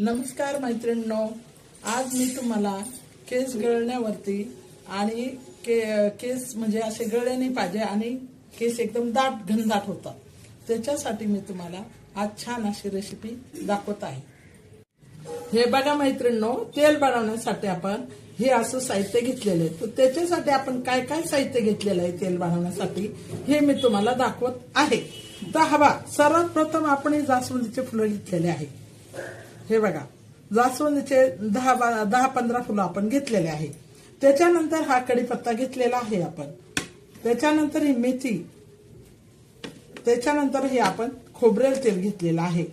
नमस्कार मैत्रिणींनो आज मी तुम्हाला केस गळण्यावरती आणि के केस म्हणजे असे गळले नाही पाहिजे आणि केस एकदम दाट घनदाट होतात. त्याच्यासाठी मी तुम्हाला आज छान अशी रेसिपी दाखवत आहे. हे बघा मैत्रिणींनो तेल बनवण्यासाठी आपण हे असं साहित्य घेतलेलं आहे. तर त्याच्यासाठी आपण काय काय साहित्य घेतलेलं आहे तेल बनवण्यासाठी हे मी तुम्हाला दाखवत आहे. तर हवा सर्वात प्रथम आपण हे जास्वंदीचे फुलं घेतलेले आहे. हे बघा जास्वंदीचे दहा बा- दहा पंधरा फुलं आपण घेतलेले आहे. त्याच्यानंतर हा कढीपत्ता घेतलेला आहे आपण. त्याच्यानंतर ही मेथी. त्याच्यानंतर हे आपण खोबरेल तेल घेतलेलं आहे.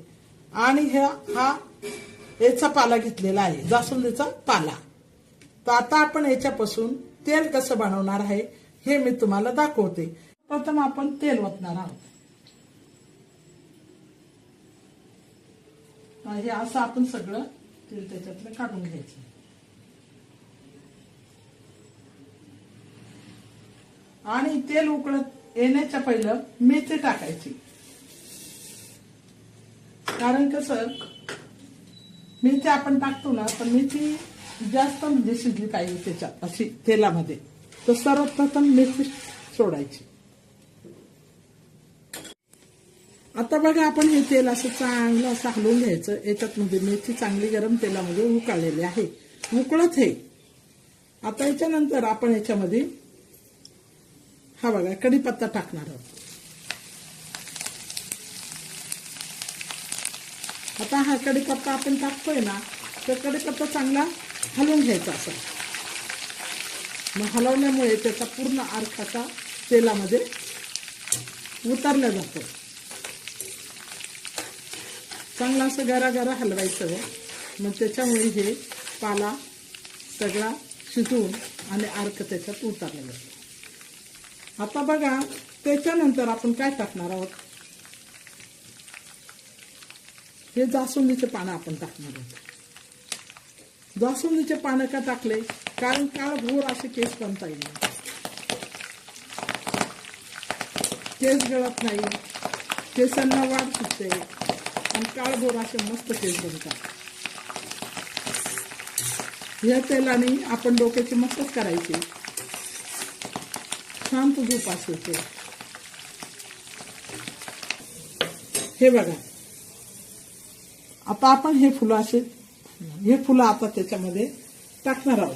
आणि ह्या हा याचा पाला घेतलेला आहे जास्वंदीचा पाला. तर आता आपण याच्यापासून तेल कसं बनवणार आहे हे मी तुम्हाला दाखवते. प्रथम आपण तेल ओतणार आहोत. हे असं आपण सगळं तेल त्याच्यातलं काढून घ्यायचं. आणि तेल उकळत येण्याच्या पहिलं मेथी टाकायची. कारण कसं मेथी आपण टाकतो ना तर मेथी जास्त म्हणजे शिजली पाहिजे त्याच्यात अशी तेलामध्ये. तर सर्वप्रथम मेथी सोडायची. आता बघा आपण हे तेल असं चांगलं असं हलवून घ्यायचं. याच्यात म्हणजे मेथी चांगली गरम तेलामध्ये उकाळलेली आहे. उकळत हे. आता याच्यानंतर आपण याच्यामध्ये हा बघा कढीपत्ता टाकणार आहोत. आता हा कढीपत्ता आपण टाकतोय ना तर कढीपत्ता चांगला हलवून घ्यायचा असा. मग हलवल्यामुळे त्याचा पूर्ण अर्क असा तेलामध्ये उतरला जातो. चांगला असं गरा गरा हलवायचं. मग त्याच्यामुळे हे पाला सगळा शिजून आणि अर्क त्याच्यात उतरला जातो आता बघा त्याच्यानंतर आपण काय टाकणार आहोत? हे जास्वंदीचे पानं आपण टाकणार आहोत. जास्वंदीचे पानं का टाकले? कारण काळ भोर असे केस बनता येईल. केस गळत नाही. केसांना वाढ सुटते. आणि काळभोर असे मस्त तेल बनतात या तेलाने आपण डोक्याची मस्तच करायची. शांत उपास असायचे हे बघा. आता आपण हे फुलं असे हे फुलं आता त्याच्यामध्ये टाकणार आहोत.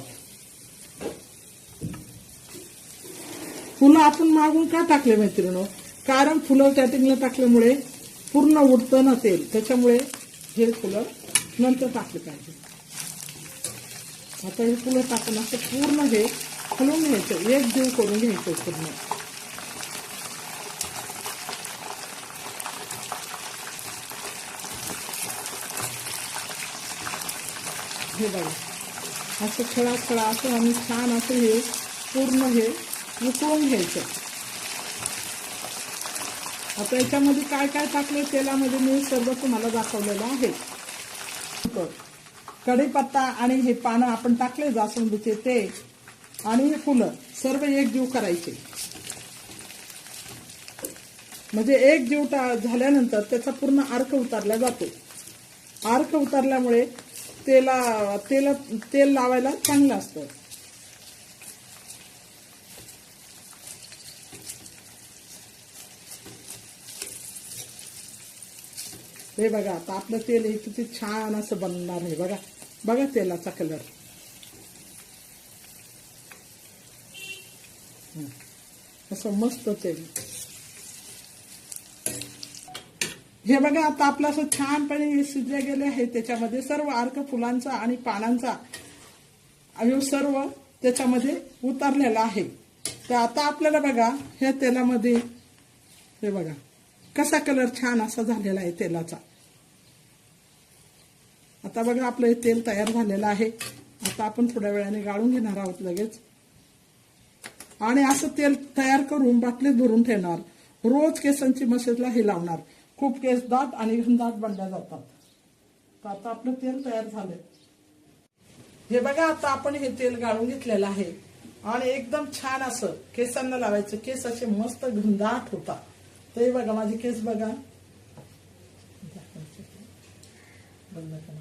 फुलं आपण मागून का टाकले मैत्रिणी कारण फुलं स्टार्टिंगला टाकल्यामुळे पूर्ण उडतं नसेल त्याच्यामुळे हे फुलं नंतर टाकले पाहिजे. आता हे फुलं टाकून असं पूर्ण हे हलवून घ्यायचं एक जीव करून घ्यायचं पूर्ण. हे बघा असं खळा खळा असं आणि छान असं हे पूर्ण हे उकळून घ्यायचं. आता याच्यामध्ये काय काय टाकले तेलामध्ये मी सर्व तुम्हाला दाखवलेलं आहे. कढीपत्ता आणि हे पानं आपण टाकले जास्वंदीचे ते आणि फुलं सर्व एक जीव करायचे. म्हणजे एक जीव टा- झाल्यानंतर त्याचा पूर्ण अर्क उतारला जातो. अर्क उतारल्यामुळे तेला तेल तेल लावायला चांगलं असतं. हे बघा आता आपलं तेल हे किती छान असं बनणार आहे. बघा बघा तेलाचा कलर असं मस्त तेल. हे बघा आता आपलं असं छानपणे शिजले गेले आहे. त्याच्यामध्ये सर्व अर्क फुलांचा आणि पानांचा हे सर्व त्याच्यामध्ये उतरलेला आहे. तर आता आपल्याला बघा ह्या तेलामध्ये हे बघा कसा कलर छान असा झालेला आहे तेलाचा. आता बघा आपलं हे तेल तयार झालेलं आहे. आता आपण थोड्या वेळाने गाळून घेणार आहोत लगेच. आणि असं तेल तयार करून बाटलीत भरून ठेवणार. रोज केसांची मसेजला हे लावणार. खूप केस दाट आणि घनदाट बनल्या जातात. तर आता आपलं तेल तयार झालंय. हे बघा आता आपण हे तेल गाळून घेतलेलं आहे. आणि एकदम छान असं केसांना लावायचं. केस असे मस्त घनदाट होता तर हे बघा माझे केस बघा. बंद करा.